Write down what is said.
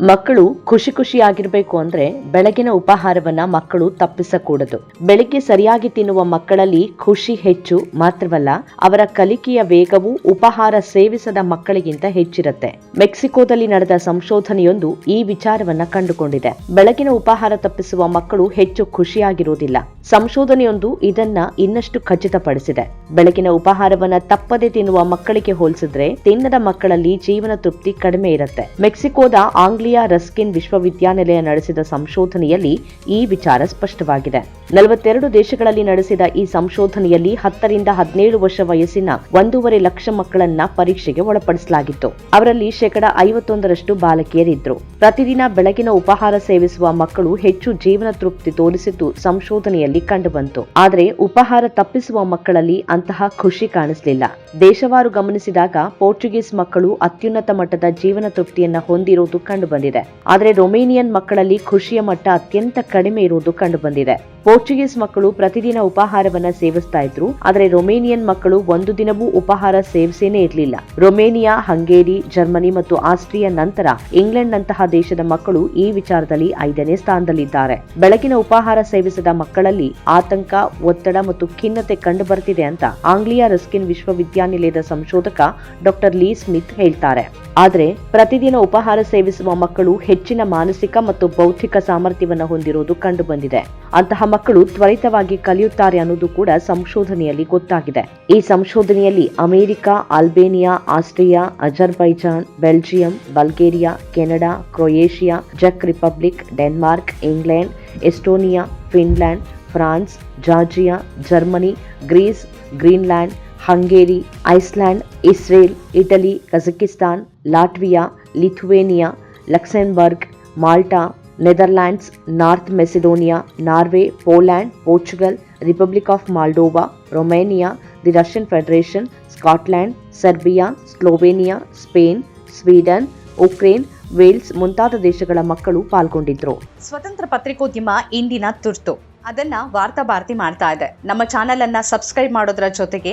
ಮಕ್ಕಳು ಖುಷಿ ಖುಷಿಯಾಗಿರ್ಬೇಕು ಅಂದ್ರೆ ಬೆಳಗಿನ ಉಪಹಾರವನ್ನ ಮಕ್ಕಳು ತಪ್ಪಿಸಕೂಡದು. ಬೆಳಿಗ್ಗೆ ಸರಿಯಾಗಿ ತಿನ್ನುವ ಮಕ್ಕಳಲ್ಲಿ ಖುಷಿ ಹೆಚ್ಚು ಮಾತ್ರವಲ್ಲ, ಅವರ ಕಲಿಕೆಯ ವೇಗವು ಉಪಹಾರ ಸೇವಿಸದ ಮಕ್ಕಳಿಗಿಂತ ಹೆಚ್ಚಿರುತ್ತೆ. ಮೆಕ್ಸಿಕೋದಲ್ಲಿ ನಡೆದ ಸಂಶೋಧನೆಯೊಂದು ಈ ವಿಚಾರವನ್ನ ಕಂಡುಕೊಂಡಿದೆ. ಬೆಳಗಿನ ಉಪಹಾರ ತಪ್ಪಿಸುವ ಮಕ್ಕಳು ಹೆಚ್ಚು ಖುಷಿಯಾಗಿರುವುದಿಲ್ಲ. ಸಂಶೋಧನೆಯೊಂದು ಇದನ್ನ ಇನ್ನಷ್ಟು ಖಚಿತಪಡಿಸಿದೆ. ಬೆಳಗಿನ ಉಪಹಾರವನ್ನ ತಪ್ಪದೆ ತಿನ್ನುವ ಮಕ್ಕಳಿಗೆ ಹೋಲಿಸಿದ್ರೆ ತಿನ್ನದ ಮಕ್ಕಳಲ್ಲಿ ಜೀವನ ತೃಪ್ತಿ ಕಡಿಮೆ ಇರುತ್ತೆ. ಮೆಕ್ಸಿಕೋದ ಆಂಗ್ಲಿಯಾ ರಸ್ಕಿನ್ ವಿಶ್ವವಿದ್ಯಾನಿಲಯ ನಡೆಸಿದ ಸಂಶೋಧನೆಯಲ್ಲಿ ಈ ವಿಚಾರ ಸ್ಪಷ್ಟವಾಗಿದೆ. ನಲವತ್ತೆರಡು ದೇಶಗಳಲ್ಲಿ ನಡೆಸಿದ ಈ ಸಂಶೋಧನೆಯಲ್ಲಿ ಹತ್ತರಿಂದ ಹದಿನೇಳು ವರ್ಷ ವಯಸ್ಸಿನ ಒಂದೂವರೆ ಲಕ್ಷ ಮಕ್ಕಳನ್ನ ಪರೀಕ್ಷೆಗೆ ಒಳಪಡಿಸಲಾಗಿತ್ತು. ಅವರಲ್ಲಿ ಶೇಕಡ ಐವತ್ತೊಂದರಷ್ಟು ಬಾಲಕಿಯರಿದ್ರು. ಪ್ರತಿದಿನ ಬೆಳಗಿನ ಉಪಹಾರ ಸೇವಿಸುವ ಮಕ್ಕಳು ಹೆಚ್ಚು ಜೀವನ ತೃಪ್ತಿ ತೋರಿಸಿದ್ದು ಸಂಶೋಧನೆಯಲ್ಲಿ ಕಂಡುಬಂತು. ಆದರೆ ಉಪಹಾರ ತಪ್ಪಿಸುವ ಮಕ್ಕಳಲ್ಲಿ ಅಂತಹ ಖುಷಿ ಕಾಣಿಸಲಿಲ್ಲ. ದೇಶವಾರು ಗಮನಿಸಿದಾಗ ಪೋರ್ಚುಗೀಸ್ ಮಕ್ಕಳು ಅತ್ಯುನ್ನತ ಮಟ್ಟದ ಜೀವನ ತೃಪ್ತಿಯನ್ನ ಹೊಂದಿರುವುದು ಕಂಡುಬಂದಿದೆ. ಆದರೆ ರೊಮೇನಿಯನ್ ಮಕ್ಕಳಲ್ಲಿ ಖುಷಿಯ ಮಟ್ಟ ಅತ್ಯಂತ ಕಡಿಮೆ ಇರುವುದು ಕಂಡುಬಂದಿದೆ. ಪೋರ್ಚುಗೀಸ್ ಮಕ್ಕಳು ಪ್ರತಿದಿನ ಉಪಹಾರವನ್ನ ಸೇವಿಸ್ತಾ ಇದ್ರು, ಆದರೆ ರೊಮೇನಿಯನ್ ಮಕ್ಕಳು ಒಂದು ದಿನವೂ ಉಪಹಾರ ಸೇವಿಸೇನೆ ಇರಲಿಲ್ಲ. ರೊಮೇನಿಯಾ, ಹಂಗೇರಿ, ಜರ್ಮನಿ ಮತ್ತು ಆಸ್ಟ್ರಿಯಾ ನಂತರ ಇಂಗ್ಲೆಂಡ್ ನಂತಹ ದೇಶದ ಮಕ್ಕಳು ಈ ವಿಚಾರದಲ್ಲಿ ಐದನೇ ಸ್ಥಾನದಲ್ಲಿದ್ದಾರೆ. ಬೆಳಗಿನ ಉಪಹಾರ ಸೇವಿಸದ ಮಕ್ಕಳಲ್ಲಿ ಆತಂಕ, ಒತ್ತಡ ಮತ್ತು ಖಿನ್ನತೆ ಕಂಡುಬರ್ತಿದೆ ಅಂತ ಆಂಗ್ಲಿಯಾ ರಸ್ಕಿನ್ ವಿಶ್ವವಿದ್ಯಾನಿಲಯದ ಸಂಶೋಧಕ ಡಾಕ್ಟರ್ ಲೀ ಸ್ಮಿತ್ ಹೇಳ್ತಾರೆ. ಆದರೆ ಪ್ರತಿದಿನ ಉಪಹಾರ ಸೇವಿಸುವ ಮಕ್ಕಳು ಹೆಚ್ಚಿನ ಮಾನಸಿಕ ಮತ್ತು ಬೌದ್ಧಿಕ ಸಾಮರ್ಥ್ಯವನ್ನು ಹೊಂದಿರುವುದು ಕಂಡುಬಂದಿದೆ. ಅಂತಹ ಮಕ್ಕಳು ತ್ವರಿತವಾಗಿ ಕಲಿಯುತ್ತಾರೆ ಅನ್ನೋದು ಕೂಡ ಸಂಶೋಧನೆಯಲ್ಲಿ ಗೊತ್ತಾಗಿದೆ. ಈ ಸಂಶೋಧನೆಯಲ್ಲಿ America Albania Austria, Azerbaijan, Belgium, Bulgaria, Canada, Croatia ಜಕ್ Republic, Denmark, England, Estonia, Finland, France, Georgia, Germany, Greece, Greenland, Hungary, Iceland, Israel, Italy, Kazakhstan, Latvia, Lithuania, Luxembourg, Malta Netherlands North Macedonia Norway Poland Portugal Republic of Moldova Romania the Russian Federation Scotland Serbia Slovenia Spain Sweden Ukraine Wales ಮುಂತಾದ ದೇಶಗಳ ಮಕ್ಕಳು ಪಾಲ್ಗೊಂಡಿದ್ರು. ಸ್ವತಂತ್ರ ಪತ್ರಿಕೋದ್ಯಮ ಇಂದಿನ ತುರ್ತು. ಅದನ್ನ ವಾರ್ತಾ ಭಾರತಿ ಮಾಡ್ತಾ ಇದೆ. ನಮ್ಮ ಚಾನೆಲ್ ಅನ್ನ ಸಬ್ಸ್ಕ್ರೈಬ್ ಮಾಡೋದ್ರ ಜೊತೆಗೆ